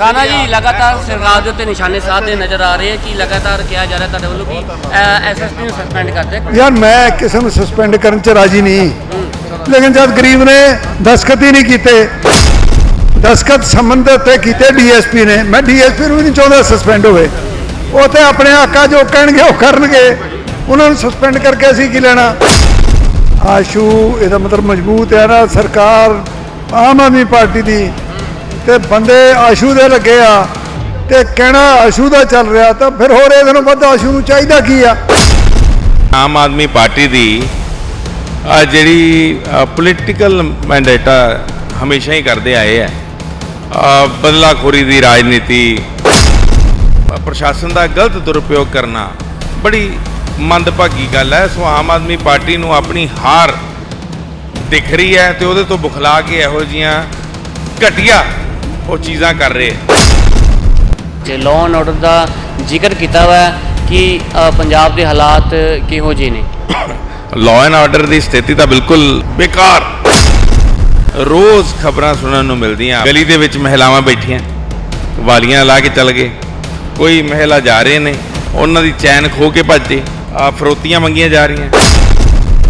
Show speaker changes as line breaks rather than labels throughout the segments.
ਰਾਣਾ ਜੀ ਲਗਾਤਾਰ ਸਰਕਾਰ ਦੇ ਉੱਤੇ ਨਿਸ਼ਾਨੇ ਸਾਧਦੇ ਨਜ਼ਰ ਆ ਰਹੇ ਹੈ ਕਿ ਲਗਾਤਾਰ ਕਿਹਾ ਜਾ ਰਿਹਾ ਤੁਹਾਡੇ ਵੱਲੋਂ ਕਿ ਐਸਐਸਪੀ ਨੂੰ ਸਸਪੈਂਡ ਕਰ ਦੇ
ਯਾਰ ਮੈਂ ਕਿਸੇ ਨੂੰ ਸਸਪੈਂਡ ਕਰਨ ਚ ਰਾਜੀ ਨਹੀਂ। ਲੇਕਿਨ ਜਦ ਗਰੀਬ ਨੇ ਦਸਖਤ ਹੀ ਨਹੀਂ ਕੀਤੇ ਦਸਖਤ ਸੰਬੰਧ ਦੇ ਉੱਤੇ ਕੀਤੇ ਡੀਐਸਪੀ ਨੇ ਮੈਂ ਡੀਐਸਪੀ ਨੂੰ ਵੀ ਨਹੀਂ ਚਾਹੁੰਦਾ ਸਸਪੈਂਡ ਹੋਵੇ। ਉਹ ਤੇ ਆਪਣੇ ਆਕਾ ਜੋ ਕਹਿਣਗੇ ਉਹ ਕਰਨਗੇ। ਉਹਨਾਂ ਨੂੰ ਸਸਪੈਂਡ ਕਰਕੇ ਅਸੀਂ ਕੀ ਲੈਣਾ? ਆਸ਼ੂ ਇਹਦਾ ਮਤਲਬ ਮਜ਼ਬੂਤ ਹੈ ਨਾ ਸਰਕਾਰ ਆਮ ਆਦਮੀ ਪਾਰਟੀ ਦੀ। ਤੇ ਬੰਦੇ ਆਸ਼ੂ ਦੇ ਲੱਗੇ ਆ ਤੇ ਕਹਿਣਾ ਆਸ਼ੂ ਦਾ ਚੱਲ ਰਿਹਾ ਤਾਂ ਫਿਰ ਹੋਰ ਇਹਦੇ ਨੂੰ ਵੱਧ ਆਸ਼ੂ ਨੂੰ ਚਾਹੀਦਾ ਕੀ ਆ?
ਆਮ ਆਦਮੀ ਪਾਰਟੀ ਦੀ ਆ ਜਿਹੜੀ ਪੋਲੀਟੀਕਲ ਮੈਂਡੇਟ ਹਮੇਸ਼ਾ ਹੀ ਕਰਦੇ ਆਏ ਆ। ਬਦਲਾਖੋਰੀ ਦੀ ਰਾਜਨੀਤੀ ਪ੍ਰਸ਼ਾਸਨ ਦਾ ਗਲਤ ਦੁਰਉਪਯੋਗ ਕਰਨਾ, ਬੜੀ ਮੰਦਭਾਗੀ ਗੱਲ ਹੈ। ਸੋ ਆਮ ਆਦਮੀ ਪਾਰਟੀ ਨੂੰ ਆਪਣੀ ਹਾਰ ਦਿਖ ਰਹੀ ਹੈ ਤੇ ਉਹਦੇ ਤੋਂ ਬੁਖਲਾ ਕੇ ਇਹੋ ਜੀਆਂ ਘਟੀਆ ਉਹ ਚੀਜ਼ਾਂ ਕਰ ਰਹੇ ਆ।
ਜੇ ਲਾਅ ਐਂਡ ਆਰਡਰ ਦਾ ਜ਼ਿਕਰ ਕੀਤਾ ਹੋਇਆ ਹੈ ਕਿ ਪੰਜਾਬ ਦੇ ਹਾਲਾਤ ਕਿਹੋ ਜਿਹੇ ਨੇ?
ਲਾਅ ਐਂਡ ਆਰਡਰ ਦੀ ਸਥਿਤੀ ਤਾਂ ਬਿਲਕੁਲ ਬੇਕਾਰ। ਰੋਜ਼ ਖਬਰਾਂ ਸੁਣਨ ਨੂੰ ਮਿਲਦੀਆਂ ਗਲੀ ਦੇ ਵਿੱਚ ਮਹਿਲਾਵਾਂ ਬੈਠੀਆਂ ਵਾਲੀਆਂ ਲਾ ਕੇ ਚੱਲ ਗਏ। ਕੋਈ ਮਹਿਲਾ ਜਾ ਰਹੇ ਨੇ ਉਹਨਾਂ ਦੀ ਚੈਨ ਖੋ ਕੇ ਭੱਜੇ ਆ ਫਰੋਤੀਆਂ ਮੰਗੀਆਂ ਜਾ ਰਹੀਆਂ।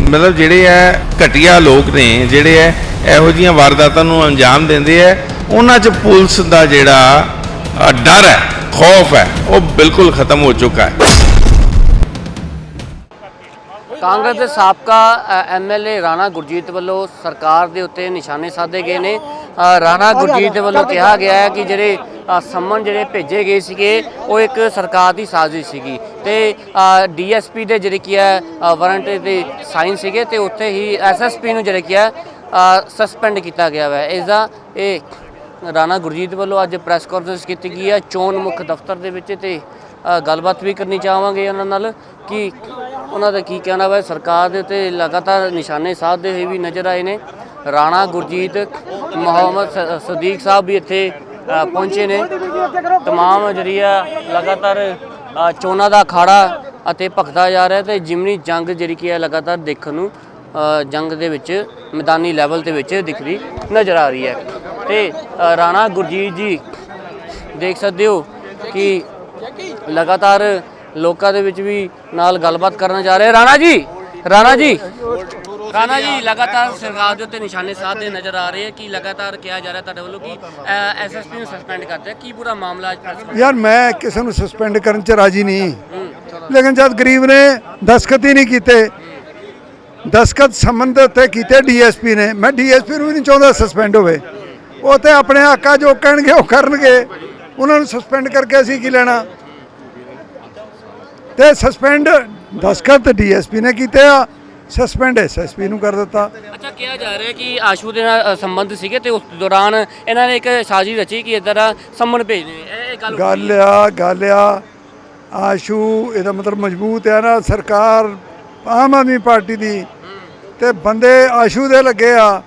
ਮਤਲਬ ਜਿਹੜੇ ਐ ਘਟੀਆ ਲੋਕ ਨੇ ਜਿਹੜੇ ਐ ਇਹੋ ਜੀਆਂ ਵਾਰਦਾਤਾਂ ਨੂੰ ਅੰਜਾਮ ਦਿੰਦੇ ਐ ਉਹਨਾਂ 'ਚ ਪੁਲਿਸ ਦਾ ਜਿਹੜਾ ਡਰ ਹੈ, ਖੌਫ ਹੈ, ਉਹ ਬਿਲਕੁਲ ਖਤਮ ਹੋ ਚੁੱਕਾ ਹੈ।
ਕਾਂਗਰਸ ਦੇ ਸਾਬਕਾ ਐਮਐਲਏ ਰਾਣਾ ਗੁਰਜੀਤ ਵੱਲੋਂ ਸਰਕਾਰ ਦੇ ਉੱਤੇ ਨਿਸ਼ਾਨੇ ਸਾਧੇ ਗਏ ਨੇ। ਰਾਣਾ ਗੁਰਜੀਤ ਦੇ ਵੱਲੋਂ ਕਿਹਾ ਗਿਆ ਹੈ ਕਿ ਜਿਹੜੇ ਸੰਮਨ ਜਿਹੜੇ ਭੇਜੇ ਗਏ ਸੀਗੇ, ਉਹ ਇੱਕ ਸਰਕਾਰ ਦੀ ਸਾਜ਼ਿਸ਼ ਸੀਗੀ। ਤੇ ਡੀਐਸਪੀ ਦੇ ਜਿਹੜੇ ਕੀ ਹੈ ਵਾਰੰਟ ਦੇ ਸਾਈਨ ਸੀਗੇ ਤੇ ਉੱਥੇ ਹੀ ਐਸਐਸਪੀ ਨੂੰ ਜਿਹੜੇ ਕੀ ਹੈ ਸਸਪੈਂਡ ਕੀਤਾ ਗਿਆ ਹੈ ਇਸ ਦਾ ਇਹ ਰਾਣਾ ਗੁਰਜੀਤ ਵੱਲੋਂ ਅੱਜ ਪ੍ਰੈਸ ਕਾਨਫਰੰਸ ਕੀਤੀ ਗਈ ਹੈ। ਚੋਣ ਮੁੱਖ ਦਫ਼ਤਰ ਦੇ ਵਿੱਚ ਤੇ ਗੱਲਬਾਤ ਵੀ ਕਰਨੀ ਚਾਹਾਂਗੇ ਉਹਨਾਂ ਨਾਲ। ਕਿ ਉਹਨਾਂ ਦਾ ਕੀ ਕਹਿਣਾ ਵਾ? ਸਰਕਾਰ ਦੇ ਉੱਤੇ ਲਗਾਤਾਰ ਨਿਸ਼ਾਨੇ ਸਾਧਦੇ ਹੋਏ ਵੀ ਨਜ਼ਰ ਆਏ ਨੇ। ਰਾਣਾ ਗੁਰਜੀਤ ਮੁਹੰਮਦ ਸ- ਸਦੀਕ ਸਾਹਿਬ ਵੀ ਇੱਥੇ ਪਹੁੰਚੇ ਨੇ। ਤਮਾਮ ਜਿਹੜੀ ਆ ਲਗਾਤਾਰ ਅ, ਚੋਣਾਂ ਦਾ ਅਖਾੜਾ ਅਤੇ ਭਖਦਾ ਜਾ ਰਿਹਾ ਤੇ ਜਿਮਨੀ ਜੰਗ ਜਿਹੜੀ ਕੀ ਹੈ ਲਗਾਤਾਰ ਦੇਖਣ ਨੂੰ ਜੰਗ ਦੇ ਵਿੱਚ ਮੈਦਾਨੀ ਲੈਵਲ ਦੇ ਵਿੱਚ ਦਿਖਦੀ ਨਜ਼ਰ ਆ ਰਹੀ ਹੈ। ਤੇ ਰਾਣਾ ਗੁਰਜੀਤ ਜੀ ਦੇਖ ਸਕਦੇ ਹੋ ਕਿ ਲਗਾਤਾਰ ਲੋਕਾਂ ਦੇ ਵਿੱਚ ਵੀ ਨਾਲ ਗੱਲਬਾਤ ਕਰਨ ਜਾ ਰਹੇ। ਰਾਣਾ ਜੀ ਰਾਣਾ ਜੀ ਰਾਣਾ ਜੀ ਲਗਾਤਾਰ ਸਰਕਾਰ ਦੇ ਉੱਤੇ ਨਿਸ਼ਾਨੇ ਸਾਧਦੇ ਨਜ਼ਰ ਆ ਰਹੇ ਹੈ ਕਿ ਲਗਾਤਾਰ ਕਿਹਾ ਜਾ ਰਿਹਾ ਤੁਹਾਡੇ ਵੱਲੋਂ ਕਿ ਐਸਐਸਪੀ ਨੂੰ ਸਸਪੈਂਡ ਕਰਦੇ ਕੀ ਪੂਰਾ ਮਾਮਲਾ
ਯਾਰ ਮੈਂ ਕਿਸੇ ਨੂੰ ਸਸਪੈਂਡ ਕਰਨ ਚ ਰਾਜੀ ਨਹੀਂ। ਲੇਕਿਨ ਜਦ ਗਰੀਬ ਨੇ ਦਸਖਤ ਹੀ ਨਹੀਂ ਕੀਤੇ ਦਸਖਤ ਸੰਬੰਧ ਦੇ ਉੱਤੇ ਕੀਤੇ ਡੀਐਸਪੀ ਨੇ ਮੈਂ ਡੀਐਸਪੀ ਨੂੰ ਵੀ ਨਹੀਂ ਚਾਹੁੰਦਾ ਸਸਪੈਂਡ ਹੋਵੇ। ਉਹ ਤੇ ਆਪਣੇ ਆਕਾ ਜੋ ਕਹਿਣਗੇ ਉਹ ਕਰਨਗੇ। ਉਹਨਾਂ ਨੂੰ ਸਸਪੈਂਡ ਕਰਕੇ ਅਸੀਂ ਕੀ ਲੈਣਾ? ਤੇ ਸਸਪੈਂਡ ਦਸਖਤ ਡੀਐਸਪੀ ਨੇ ਕੀਤੇ ਆ। ਸਸਪੈਂਡ ਐਸਐਸਪੀ ਨੂੰ ਕਰ ਦਿੱਤਾ।
ਅੱਛਾ ਕਿਹਾ ਜਾ ਰਿਹਾ ਕਿ ਆਸ਼ੂ ਦੇ ਨਾਲ ਸੰਬੰਧ ਸੀਗੇ ਤੇ ਉਸ ਦੌਰਾਨ ਇਹਨਾਂ ਨੇ ਇੱਕ ਸਾਜ਼ਿਸ਼ ਰਚੀ ਕਿ ਇਦਾਂ ਦਾ। ਸੰਮਨ ਇਹ ਇਹ ਗੱਲ
ਗੱਲ ਆ ਗੱਲ ਆ। ਆਸ਼ੂ ਇਹਦਾ ਮਤਲਬ ਮਜ਼ਬੂਤ ਹੈ ਨਾ ਸਰਕਾਰ ਆਮ ਆਦਮੀ ਪਾਰਟੀ ਦੀ। ਤੇ ਬੰਦੇ ਆਸ਼ੂ ਦੇ ਲੱਗੇ ਆ।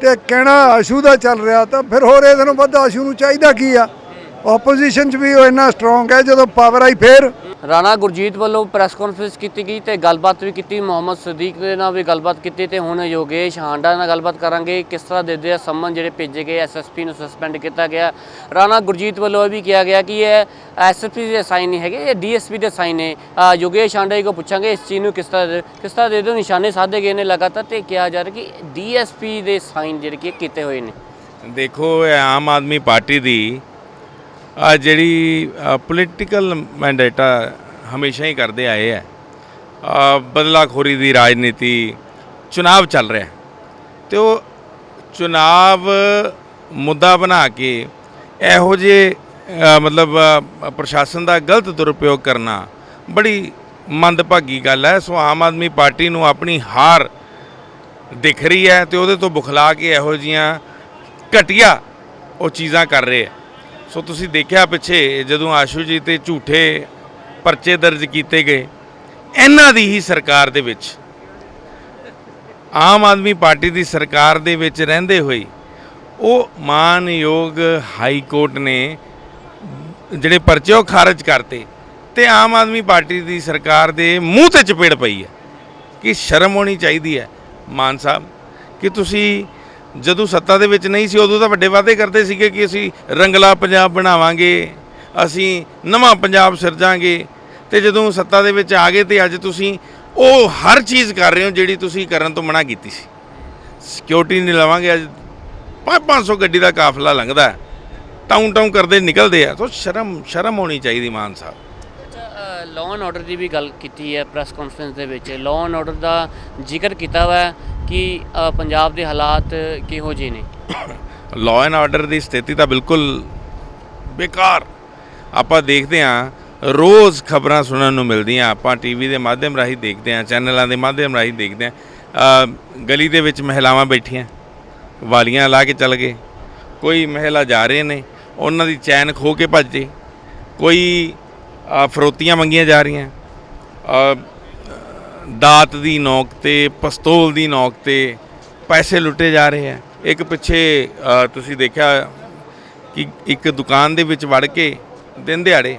ਤੇ ਕਹਿਣਾ ਆਸ਼ੂ ਦਾ ਚੱਲ ਰਿਹਾ ਤਾਂ ਫਿਰ ਹੋਰ ਇਹਦੇ ਨੂੰ ਵੱਧ ਆਸ਼ੂ ਨੂੰ ਚਾਹੀਦਾ ਕੀ ਆ? ਆਪੋਜੀਸ਼ਨ 'ਚ ਵੀ ਉਹ ਇੰਨਾ ਸਟਰੋਂਗ ਹੈ ਜਦੋਂ ਪਾਵਰ ਆਈ ਫੇਰ।
ਰਾਣਾ ਗੁਰਜੀਤ ਵੱਲੋਂ ਪ੍ਰੈਸ ਕਾਨਫਰੰਸ ਕੀਤੀ ਗਈ ਤੇ ਗੱਲਬਾਤ ਵੀ ਕੀਤੀ, ਮੁਹੰਮਦ ਸਦੀਕ ਦੇ ਨਾਲ ਵੀ ਗੱਲਬਾਤ ਕੀਤੀ ਤੇ ਹੁਣ ਯੋਗੇਸ਼ ਹਾਂਡਾ ਨਾਲ ਗੱਲਬਾਤ ਕਰਾਂਗੇ ਕਿਸ ਤਰ੍ਹਾਂ ਦੇ ਆ ਸੰਮਨ ਜਿਹੜੇ ਭੇਜੇ ਗਏ ਐਸਐਸਪੀ ਨੂੰ ਸਸਪੈਂਡ ਕੀਤਾ ਗਿਆ। ਰਾਣਾ ਗੁਰਜੀਤ ਵੱਲੋਂ ਇਹ ਵੀ ਕਿਹਾ ਗਿਆ ਕਿ ਇਹ ਐਸਐਸਪੀ ਦੇ ਸਾਈਨ ਨਹੀਂ ਹੈਗੇ, ਇਹ ਡੀਐਸਪੀ ਦੇ ਸਾਈਨ ਨੇ। ਯੋਗੇਸ਼ ਹਾਂਡਾ ਜੀ ਕੋ ਪੁੱਛਾਂਗੇ ਇਸ ਚੀਜ਼ ਨੂੰ ਕਿਸ ਤਰ੍ਹਾਂ ਦੇ- ਕਿਸ ਤਰ੍ਹਾਂ ਦੇ ਦੋ ਨਿਸ਼ਾਨੇ ਸਾਧੇ ਗਏ ਨੇ ਲਗਾਤਾਰ ਤੇ ਕਿਹਾ ਜਾ ਰਿਹਾ ਕਿ ਡੀਐਸਪੀ ਦੇ ਸਾਈਨ ਜਿਹੜੇ ਕਿ ਕੀਤੇ ਹੋਏ ਨੇ।
ਦੇਖੋ, ਇਹ ਆਮ ਆਦਮੀ ਪਾਰਟੀ ਦੀ ਆ ਜਿਹੜੀ ਪੋਲੀਟੀਕਲ ਮੈਂਡੇਟਾ ਹਮੇਸ਼ਾ ਹੀ ਕਰਦੇ ਆਏ ਹੈ ਬਦਲਾਖੋਰੀ ਦੀ ਰਾਜਨੀਤੀ ਚੁਣਾਵ ਚੱਲ ਰਿਹਾ। ਤੇ ਉਹ ਚੁਣਾਵ ਮੁੱਦਾ ਬਣਾ ਕੇ ਇਹੋ ਜਿਹੇ ਮਤਲਬ ਪ੍ਰਸ਼ਾਸਨ ਦਾ ਗਲਤ ਦੁਰਉਪਯੋਗ ਕਰਨਾ ਬੜੀ ਮੰਦਭਾਗੀ ਗੱਲ ਹੈ। ਸੋ ਆਮ ਆਦਮੀ ਪਾਰਟੀ ਨੂੰ ਆਪਣੀ ਹਾਰ ਦਿਖ ਰਹੀ ਹੈ ਤੇ ਉਹਦੇ ਤੋਂ ਬੁਖਲਾ ਕੇ ਇਹੋ ਜੀਆਂ ਘਟੀਆ ਉਹ ਚੀਜ਼ਾਂ ਕਰ ਰਹੇ ਆ। ਸੋ ਤੁਸੀਂ ਦੇਖਿਆ ਪਿੱਛੇ ਜਦੋਂ ਆਸ਼ੂ ਜੀ ਤੇ ਝੂਠੇ ਪਰਚੇ ਦਰਜ ਕੀਤੇ ਗਏ, ਇਹਨਾਂ ਦੀ ਹੀ ਸਰਕਾਰ ਦੇ ਵਿੱਚ, ਆਮ ਆਦਮੀ ਪਾਰਟੀ ਦੀ ਸਰਕਾਰ ਦੇ ਵਿੱਚ ਰਹਿੰਦੇ ਹੋਏ, ਉਹ ਮਾਨਯੋਗ ਹਾਈ ਕੋਰਟ ਨੇ ਜਿਹੜੇ ਪਰਚੇ ਉਹ ਖਾਰਜ ਕਰਤੇ ਤੇ ਆਮ ਆਦਮੀ ਪਾਰਟੀ ਦੀ ਸਰਕਾਰ ਦੇ ਮੂੰਹ ਤੇ ਚਪੇੜ ਪਈ ਹੈ ਕਿ ਸ਼ਰਮ ਹੋਣੀ ਚਾਹੀਦੀ ਹੈ। ਮਾਨ ਸਾਹਿਬ, ਕਿ ਤੁਸੀਂ ਜਦੋਂ ਸੱਤਾ ਦੇ ਵਿੱਚ ਨਹੀਂ ਸੀ, ਉਦੋਂ ਤਾਂ ਵੱਡੇ ਵਾਅਦੇ ਕਰਦੇ ਸੀਗੇ ਕਿ ਅਸੀਂ ਰੰਗਲਾ ਪੰਜਾਬ ਬਣਾਵਾਂਗੇ, ਅਸੀਂ ਨਵਾਂ ਪੰਜਾਬ ਸਿਰਜਾਂਗੇ। ਤੇ ਜਦੋਂ ਸੱਤਾ ਦੇ ਵਿੱਚ ਆ ਗਏ ਤੇ ਅੱਜ ਤੁਸੀਂ ਉਹ ਹਰ ਚੀਜ਼ ਕਰ ਰਹੇ ਹੋ ਜਿਹੜੀ ਤੁਸੀਂ ਕਰਨ ਤੋਂ ਮਨਾ ਕੀਤੀ ਸੀ। ਸਿਕਿਉਰਿਟੀ ਨਹੀਂ ਲਵਾਂਗੇ ਅੱਜ। 500 ਗੱਡੀ ਦਾ ਕਾਫਲਾ ਲੰਘਦਾ ਟਾਊਨ ਟਾਊਨ ਕਰਦੇ ਨਿਕਲਦੇ ਆ। ਸੋ ਸ਼ਰਮ ਸ਼ਰਮ ਹੋਣੀ ਚਾਹੀਦੀ Mann Sahib.
Law and order ਦੀ ਵੀ ਗੱਲ ਕੀਤੀ ਹੈ ਪ੍ਰੈਸ ਕਾਨਫਰੰਸ ਦੇ ਵਿੱਚ। ਲਾਅ ਐਂਡ ਆਰਡਰ ਦਾ ਜ਼ਿਕਰ ਕੀਤਾ ਹੋਇਆ ਕਿ ਪੰਜਾਬ ਦੇ ਹਾਲਾਤ ਕਿਹੋ ਜਿਹੇ ਨੇ।
ਲਾਅ ਐਂਡ ਆਰਡਰ ਦੀ ਸਥਿਤੀ ਤਾਂ ਬਿਲਕੁਲ ਬੇਕਾਰ। ਆਪਾਂ ਦੇਖਦੇ ਹਾਂ, ਰੋਜ਼ ਖਬਰਾਂ ਸੁਣਨ ਨੂੰ ਮਿਲਦੀਆਂ, ਆਪਾਂ ਟੀਵੀ ਦੇ ਮਾਧਿਅਮ ਰਾਹੀਂ ਦੇਖਦੇ ਹਾਂ, ਚੈਨਲਾਂ ਦੇ ਮਾਧਿਅਮ ਰਾਹੀਂ ਦੇਖਦੇ ਹਾਂ। ਗਲੀ ਦੇ ਵਿੱਚ ਮਹਿਲਾਵਾਂ ਬੈਠੀਆਂ, ਵਾਲੀਆਂ ਲਾ ਕੇ ਚੱਲ ਗਏ। ਕੋਈ ਮਹਿਲਾ ਜਾ ਰਹੇ ਨੇ, ਉਹਨਾਂ ਦੀ ਚੈਨ ਖੋ ਕੇ ਭੱਜੇ ਕੋਈ ਫਰੋਤੀਆਂ ਮੰਗੀਆਂ ਜਾ ਰਹੀਆਂ। ਦਾਤ ਦੀ ਨੋਕ ਤੇ, ਪਿਸਤੌਲ ਦੀ ਨੋਕ ਤੇ ਪੈਸੇ ਲੁੱਟੇ ਜਾ ਰਹੇ ਆ। ਇੱਕ ਪਿੱਛੇ ਤੁਸੀਂ ਦੇਖਿਆ ਕਿ ਇੱਕ ਦੁਕਾਨ ਦੇ ਵਿੱਚ ਵੜ ਕੇ ਦਿਨ ਦਿਹਾੜੇ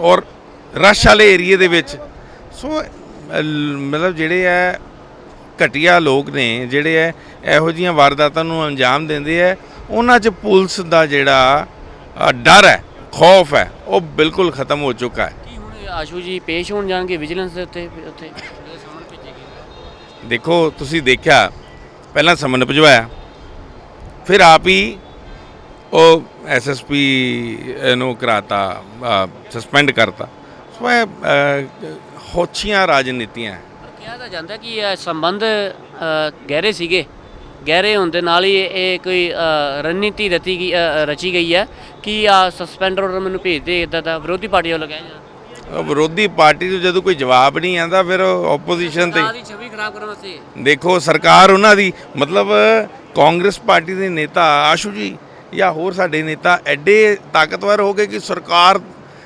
ਔਰ ਰਸ਼ ਵਾਲੇ ਏਰੀਏ ਦੇ ਵਿੱਚ। ਸੋ ਮਤਲਬ ਜਿਹੜੇ ਆ ਘਟੀਆ ਲੋਕ ਨੇ, ਜਿਹੜੇ ਐ ਇਹੋ ਜੀਆਂ ਵਾਰਦਾਤਾਂ ਨੂੰ ਅੰਜਾਮ ਦਿੰਦੇ ਆ ਉਹਨਾਂ 'ਚ ਪੁਲਿਸ ਦਾ ਜਿਹੜਾ ਡਰ ਹੈ ਖੌਫ ਹੈ ਉਹ ਬਿਲਕੁਲ ਖਤਮ ਹੋ ਚੁੱਕਾ ਹੈ।
ਕੀ ਹੁਣ ਆਸ਼ੂ ਜੀ ਪੇਸ਼ ਹੋਣ ਜਾਣਗੇ ਵਿਜੀਲੈਂਸ ਦੇ ਉੱਤੇ ਉੱਥੇ? ਸਾਹਮਣੇ ਭੇਜੇਗੇ
ਦੇਖੋ ਤੁਸੀਂ ਦੇਖਿਆ ਪਹਿਲਾਂ ਸਮਨ ਭਜਵਾਇਆ ਫਿਰ ਆਪ ਹੀ ਉਹ ਐਸਐਸਪੀ ਨੂੰ ਕਰਾਤਾ ਸਸਪੈਂਡ ਕਰਤਾ। ਸੋ ਇਹ ਹੋਛੀਆਂ ਰਾਜਨੀਤੀਆਂ
ਕਿਹਾ ਤਾਂ ਜਾਂਦਾ ਕਿ ਇਹ ਸੰਬੰਧ ਗਹਿਰੇ ਸੀਗੇ। ਗਹਿਰੇ ਹੋਣ ਦੇ ਨਾਲ ਹੀ ਇਹ ਕੋਈ ਰਣਨੀਤੀ ਰਤੀ ਰਚੀ ਗਈ ਹੈ। ਕਿ ਆ ਸਸਪੈਂਡਰ ਆਰਡਰ ਮੈਨੂੰ ਭੇਜ ਦੇ ਇਦਾਂ ਦਾ ਵਿਰੋਧੀ ਪਾਰਟੀ ਵੱਲੋਂ ਕਿਹਾ ਜਾਂਦਾ
ਉਹ ਵਿਰੋਧੀ ਪਾਰਟੀ ਤੋਂ ਜਦੋਂ ਕੋਈ ਜਵਾਬ ਨਹੀਂ ਆਂਦਾ ਫਿਰ ਆਪੋਜੀਸ਼ਨ ਤੇ
ਸਰਕਾਰ ਦੀ ਛਵੀ ਖਰਾਬ ਕਰਨ ਵਾਸਤੇ।
ਦੇਖੋ ਸਰਕਾਰ ਉਹਨਾਂ ਦੀ ਮਤਲਬ ਕਾਂਗਰਸ ਪਾਰਟੀ ਦੇ ਨੇਤਾ ਆਸ਼ੂ ਜੀ ਜਾਂ ਹੋਰ ਸਾਡੇ ਨੇਤਾ ਐਡੇ ਤਾਕਤਵਰ ਹੋ ਗਏ ਕਿ ਸਰਕਾਰ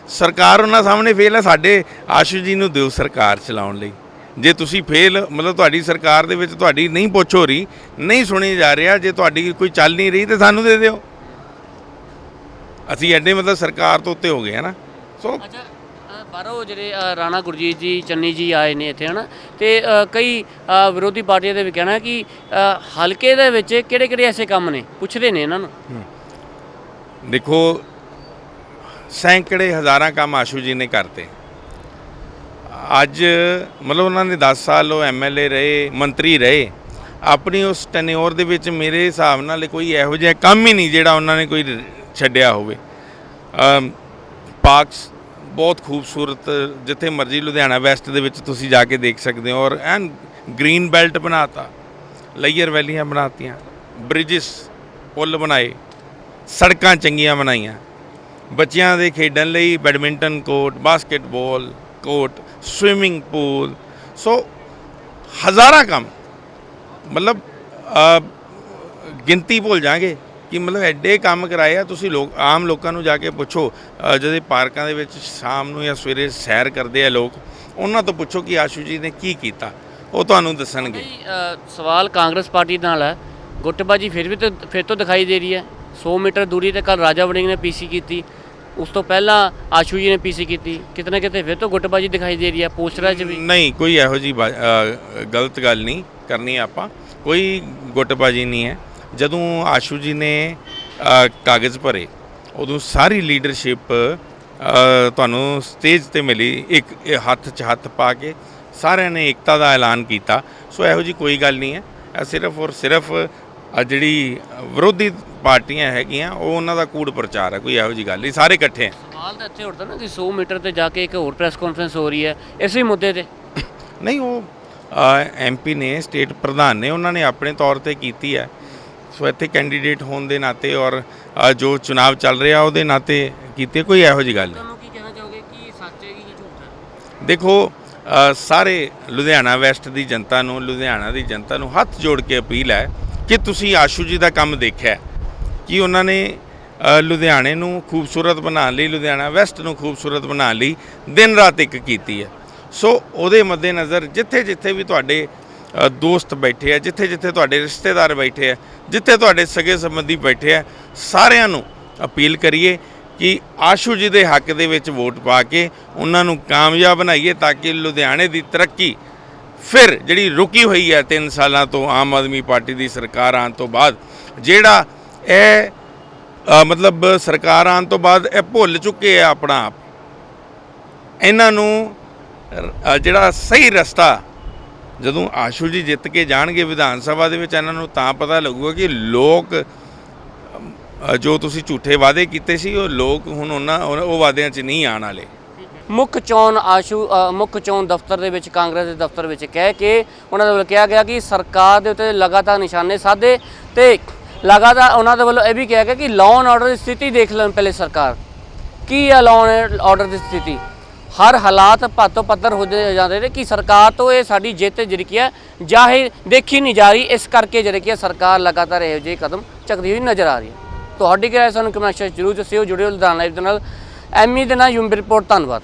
ਸਰਕਾਰ ਉਹਨਾਂ ਸਾਹਮਣੇ ਫੇਲ ਹੈ ਸਾਡੇ ਆਸ਼ੂ ਜੀ ਨੂੰ ਦਿਓ ਸਰਕਾਰ ਚਲਾਉਣ ਲਈ। ਜੇ ਤੁਸੀਂ ਫੇਲ ਮਤਲਬ ਤੁਹਾਡੀ ਸਰਕਾਰ ਦੇ ਵਿੱਚ ਤੁਹਾਡੀ ਨਹੀਂ ਪੁੱਛ ਹੋ ਰਹੀ ਨਹੀਂ ਸੁਣੀ ਜਾ ਰਿਹਾ ਜੇ ਤੁਹਾਡੀ ਕੋਈ ਚੱਲ ਨਹੀਂ ਰਹੀ ਤੇ ਸਾਨੂੰ ਦੇ ਦਿਓ। ਅਸੀਂ ਐਡੇ ਮਤਲਬ ਸਰਕਾਰ ਤੋਂ ਉੱਤੇ ਹੋ ਗਏ ਹੈ ਨਾ ਸੋ
ਅੱਛਾ ਅ, ਬਾਹਰੋਂ ਜਿਹੜੇ ਅ, ਰਾਣਾ ਗੁਰਜੀਤ ਜੀ ਚੰਨੀ ਜੀ ਆਏ ਨੇ ਇੱਥੇ ਹਨਾ? ਤੇ ਅ, ਕਈ ਅ, ਵਿਰੋਧੀ ਪਾਰਟੀਆਂ ਦੇ ਵੀ ਕਹਿਣਾ ਕਿ ਅ, ਹਲਕੇ ਦੇ ਵਿੱਚ ਕਿਹੜੇ ਕਿਹੜੇ ਐਸੇ ਕੰਮ ਨੇ? ਪੁੱਛਦੇ ਨੇ ਇਹਨਾਂ ਨੂੰ।
ਦੇਖੋ ਸੈਂਕੜੇ ਹਜ਼ਾਰਾਂ ਕੰਮ ਆਸ਼ੂ ਜੀ ਨੇ ਕਰਤੇ। ਅੱਜ ਮਤਲਬ ਉਹਨਾਂ ਨੇ 10 ਸਾਲ ਉਹ ਐਮਐਲਏ ਰਹੇ ਮੰਤਰੀ ਰਹੇ। ਆਪਣੀ ਉਸ ਟੈਨਿਓਰ ਦੇ ਵਿੱਚ ਮੇਰੇ ਹਿਸਾਬ ਨਾਲ ਕੋਈ ਇਹੋ ਜਿਹਾ ਕੰਮ ਹੀ ਨਹੀਂ ਜਿਹੜਾ ਉਹਨਾਂ ਨੇ ਕੋਈ ਛੱਡਿਆ ਹੋਵੇ। ਪਾਰਕਸ ਬਹੁਤ ਖੂਬਸੂਰਤ, ਜਿੱਥੇ ਮਰਜ਼ੀ ਲੁਧਿਆਣਾ ਵੈਸਟ ਦੇ ਵਿੱਚ ਤੁਸੀਂ ਜਾ ਕੇ ਦੇਖ ਸਕਦੇ ਹੋ ਔਰ ਐਨ ਗ੍ਰੀਨ ਬੈਲਟ ਬਣਾਤਾ ਲੇਅਰ ਵੈਲੀਆਂ ਬਣਾਤੀਆਂ, ਬ੍ਰਿਜਸ ਪੁੱਲ ਬਣਾਏ, ਸੜਕਾਂ ਚੰਗੀਆਂ ਬਣਾਈਆਂ, ਬੱਚਿਆਂ ਦੇ ਖੇਡਣ ਲਈ badminton court, basketball court, swimming pool, so ਹਜ਼ਾਰਾਂ ਕੰਮ, ਮਤਲਬ ਗਿਣਤੀ ਭੁੱਲ ਜਾਗੇ। ਕਿ ਮਤਲਬ ਐਡੇ ਕੰਮ ਕਰਾਏ ਆ ਤੁਸੀਂ ਲੋਕ ਆਮ ਲੋਕਾਂ ਨੂੰ ਜਾ ਕੇ ਪੁੱਛੋ ਜਦੋਂ ਪਾਰਕਾਂ ਦੇ ਵਿੱਚ ਸ਼ਾਮ ਨੂੰ ਜਾਂ ਸਵੇਰੇ ਸੈਰ ਕਰਦੇ ਆ ਲੋਕ ਉਹਨਾਂ ਤੋਂ ਪੁੱਛੋ ਕਿ ਆਸ਼ੂ ਜੀ ਨੇ ਕੀ ਕੀਤਾ। ਉਹ ਤੁਹਾਨੂੰ ਦੱਸਣਗੇ।
ਸਵਾਲ ਕਾਂਗਰਸ ਪਾਰਟੀ ਨਾਲ ਹੈ। ਗੁੱਟਬਾਜੀ ਫਿਰ ਵੀ ਤਾਂ ਫਿਰ ਤੋਂ ਦਿਖਾਈ ਦੇ ਰਹੀ ਹੈ। 100 ਮੀਟਰ ਦੂਰੀ ਤੇ ਕੱਲ ਰਾਜਾ ਵੜਿੰਗ ਨੇ ਪੀਸੀ ਕੀਤੀ। ਉਸ ਤੋਂ ਪਹਿਲਾਂ ਆਸ਼ੂ ਜੀ ਨੇ ਪੀਸੀ ਕੀਤੀ। ਕਿਤੇ ਨਾ ਕਿਤੇ ਫਿਰ ਤੋਂ ਗੁੱਟਬਾਜੀ ਦਿਖਾਈ ਦੇ ਰਹੀ ਹੈ ਪੋਸਟਰਾਂ 'ਚ ਵੀ।
ਨਹੀਂ ਕੋਈ ਇਹੋ ਜੀ ਗਲਤ ਗੱਲ ਨਹੀਂ ਕਰਨੀ ਆਪਾਂ। ਕੋਈ ਗੁੱਟਬਾਜੀ ਨਹੀਂ ਹੈ। ਜਦੋਂ ਆਸ਼ੂ ਜੀ ਨੇ ਕਾਗਜ਼ ਭਰੇ ਉਦੋਂ ਸਾਰੀ ਲੀਡਰਸ਼ਿਪ ਤੁਹਾਨੂੰ ਸਟੇਜ ਤੇ ਮਿਲੀ ਇੱਕ ਹੱਥ 'ਚ ਹੱਥ ਪਾ ਕੇ ਸਾਰਿਆਂ ਨੇ ਏਕਤਾ ਦਾ ਐਲਾਨ ਕੀਤਾ। ਸੋ ਇਹੋ ਜੀ ਕੋਈ ਗੱਲ ਨਹੀਂ ਹੈ। ਇਹ ਸਿਰਫ ਔਰ ਸਿਰਫ ਆ ਜਿਹੜੀ ਵਿਰੋਧੀ ਪਾਰਟੀਆਂ ਹੈਗੀਆਂ ਉਹ ਉਹਨਾਂ ਦਾ ਕੂੜ ਪ੍ਰਚਾਰ ਹੈ ਕੋਈ ਇਹੋ ਜੀ ਗੱਲ ਨਹੀਂ ਸਾਰੇ ਇਕੱਠੇ ਹੈ।
ਸਵਾਲ ਤਾਂ ਇੱਥੇ ਉੱਠਦਾ ਨਾ ਕਿ 100 ਮੀਟਰ ਤੇ ਜਾ ਕੇ ਇੱਕ ਹੋਰ ਪ੍ਰੈਸ ਕਾਨਫਰੰਸ ਹੋ ਰਹੀ ਹੈ ਇਸੇ ਮੁੱਦੇ ਤੇ।
ਨਹੀਂ ਉਹ ਐਮਪੀ ਨੇ ਸਟੇਟ ਪ੍ਰਧਾਨ ਨੇ ਉਹਨਾਂ ਨੇ ਆਪਣੇ ਤੌਰ ਤੇ ਕੀਤੀ ਹੈ। ਸੋ ਇੱਥੇ ਕੈਂਡੀਡੇਟ ਹੋਣ ਦੇ ਨਾਤੇ ਔਰ ਅ, ਜੋ ਚੁਣਾਵ ਚੱਲ ਰਿਹਾ ਉਹਦੇ ਨਾਤੇ ਕੀਤੀ ਕੋਈ ਇਹੋ ਜੀ ਗੱਲ ਨਹੀਂ।
ਤੁਹਾਨੂੰ ਕੀ ਕਹਿਣਾ ਚਾਹੋਗੇ ਕਿ ਸੱਚ ਹੈ ਕਿ ਝੂਠ ਹੈ?
ਦੇਖੋ ਅ, ਸਾਰੇ ਲੁਧਿਆਣਾ ਵੈਸਟ ਦੀ ਜਨਤਾ ਨੂੰ ਲੁਧਿਆਣਾ ਦੀ ਜਨਤਾ ਨੂੰ ਹੱਥ ਜੋੜ ਕੇ ਅਪੀਲ ਹੈ ਕਿ ਤੁਸੀਂ ਆਸ਼ੂ ਜੀ ਦਾ ਕੰਮ ਦੇਖਿਆ ਹੈ ਕਿ ਉਹਨਾਂ ਨੇ ਅ, ਲੁਧਿਆਣੇ ਨੂੰ ਖੂਬਸੂਰਤ ਬਣਾਉਣ ਲਈ ਲੁਧਿਆਣਾ ਵੈਸਟ ਨੂੰ ਖੂਬਸੂਰਤ ਬਣਾਉਣ ਲਈ ਦਿਨ ਰਾਤ ਇੱਕ ਕੀਤੀ ਹੈ। ਸੋ ਉਹਦੇ ਮੱਦੇਨਜ਼ਰ ਜਿੱਥੇ ਜਿੱਥੇ ਵੀ ਤੁਹਾਡੇ ਅ, ਦੋਸਤ ਬੈਠੇ ਆ ਜਿੱਥੇ ਜਿੱਥੇ ਤੁਹਾਡੇ ਰਿਸ਼ਤੇਦਾਰ ਬੈਠੇ ਆ ਜਿੱਥੇ ਤੁਹਾਡੇ ਸਗੇ ਸੰਬੰਧੀ ਬੈਠੇ ਆ ਸਾਰਿਆਂ ਨੂੰ ਅਪੀਲ ਕਰੀਏ ਕਿ ਆਸ਼ੂ ਜੀ ਦੇ ਹੱਕ ਦੇ ਵਿੱਚ ਵੋਟ ਪਾ ਕੇ ਉਹਨਾਂ ਨੂੰ ਕਾਮਯਾਬ ਬਣਾਈਏ ਤਾਂ ਕਿ ਲੁਧਿਆਣੇ ਦੀ ਤਰੱਕੀ ਫਿਰ ਜਿਹੜੀ ਰੁਕੀ ਹੋਈ ਹੈ 3 ਸਾਲਾਂ ਤੋਂ ਆਮ ਆਦਮੀ ਪਾਰਟੀ ਦੀ ਸਰਕਾਰ ਆਉਣ ਤੋਂ ਬਾਅਦ ਜਿਹੜਾ ਇਹ ਅ, ਮਤਲਬ ਸਰਕਾਰ ਆਉਣ ਤੋਂ ਬਾਅਦ ਇਹ ਭੁੱਲ ਚੁੱਕੇ ਆ ਆਪਣਾ ਆਪ ਇਹਨਾਂ ਨੂੰ ਅ, ਜਿਹੜਾ ਸਹੀ ਰਸਤਾ ਜਦੋਂ ਆਸ਼ੂ ਜੀ ਜਿੱਤ ਕੇ ਜਾਣਗੇ ਵਿਧਾਨ ਸਭਾ ਦੇ ਵਿੱਚ, ਇਹਨਾਂ ਨੂੰ ਤਾਂ ਪਤਾ ਲੱਗੂਗਾ ਕਿ ਲੋਕ ਜੋ ਤੁਸੀਂ ਝੂਠੇ ਵਾਅਦੇ ਕੀਤੇ ਸੀ, ਉਹ ਲੋਕ ਹੁਣ ਉਹਨਾਂ, ਉਹ ਵਾਅਦਿਆਂ 'ਚ ਨਹੀਂ ਆਉਣ ਵਾਲੇ।
ਮੁੱਖ ਚੋਣ ਆਸ਼ੂ ਮੁੱਖ ਚੋਣ ਦਫ਼ਤਰ ਦੇ ਵਿੱਚ, ਕਾਂਗਰਸ ਦੇ ਦਫ਼ਤਰ ਵਿੱਚ ਕਹਿ ਕੇ ਉਹਨਾਂ ਦੇ ਵੱਲੋਂ ਕਿਹਾ ਗਿਆ ਕਿ ਸਰਕਾਰ ਦੇ ਉੱਤੇ ਲਗਾਤਾਰ ਨਿਸ਼ਾਨੇ ਸਾਧੇ ਤੇ ਲਗਾਤਾਰ ਉਹਨਾਂ ਦੇ ਵੱਲੋਂ ਇਹ ਵੀ ਕਿਹਾ ਗਿਆ ਕਿ ਲਾਅ ਐਂਡ ਆਰਡਰ ਦੀ ਸਥਿਤੀ ਦੇਖ ਲੈਣ ਪਹਿਲੇ ਸਰਕਾਰ। ਕੀ ਹੈ ਲਾਅ ਐਂਡ ਆਰਡਰ ਦੀ ਸਥਿਤੀ? ਹਰ ਹਾਲਾਤ ਪੱਤੋ ਪੱਤਰ ਹੋ ਜਾਂਦੇ ਨੇ ਕਿ ਸਰਕਾਰ ਤੋਂ ਇਹ ਸਾਡੀ ਜਿੱਤ ਜਿਹੜੀ ਕੀ ਹੈ ਜ਼ਾਹਿਰ ਦੇਖੀ ਨਹੀਂ ਜਾ ਰਹੀ। ਇਸ ਕਰਕੇ ਜਿਹੜੀ ਕੀ ਹੈ ਸਰਕਾਰ ਲਗਾਤਾਰ ਇਹੋ ਜਿਹੇ ਕਦਮ ਚੱਕਦੀ ਹੋਈ ਨਜ਼ਰ ਆ ਰਹੀ ਹੈ। ਤੁਹਾਡੀ ਕੀ ਰਾਏ ਸਾਨੂੰ ਕਮੈਂਟ ਜਰੂਰ ਦੱਸਿਓ। ਜੁੜਿਓ ਲੁਧਿਆਣਾ ਲਾਈਵ ਦੇ ਨਾਲ। ਐਮੀ ਦੇ ਨਾਲ ਯੂਮ ਰਿਪੋਰਟ। ਧੰਨਵਾਦ।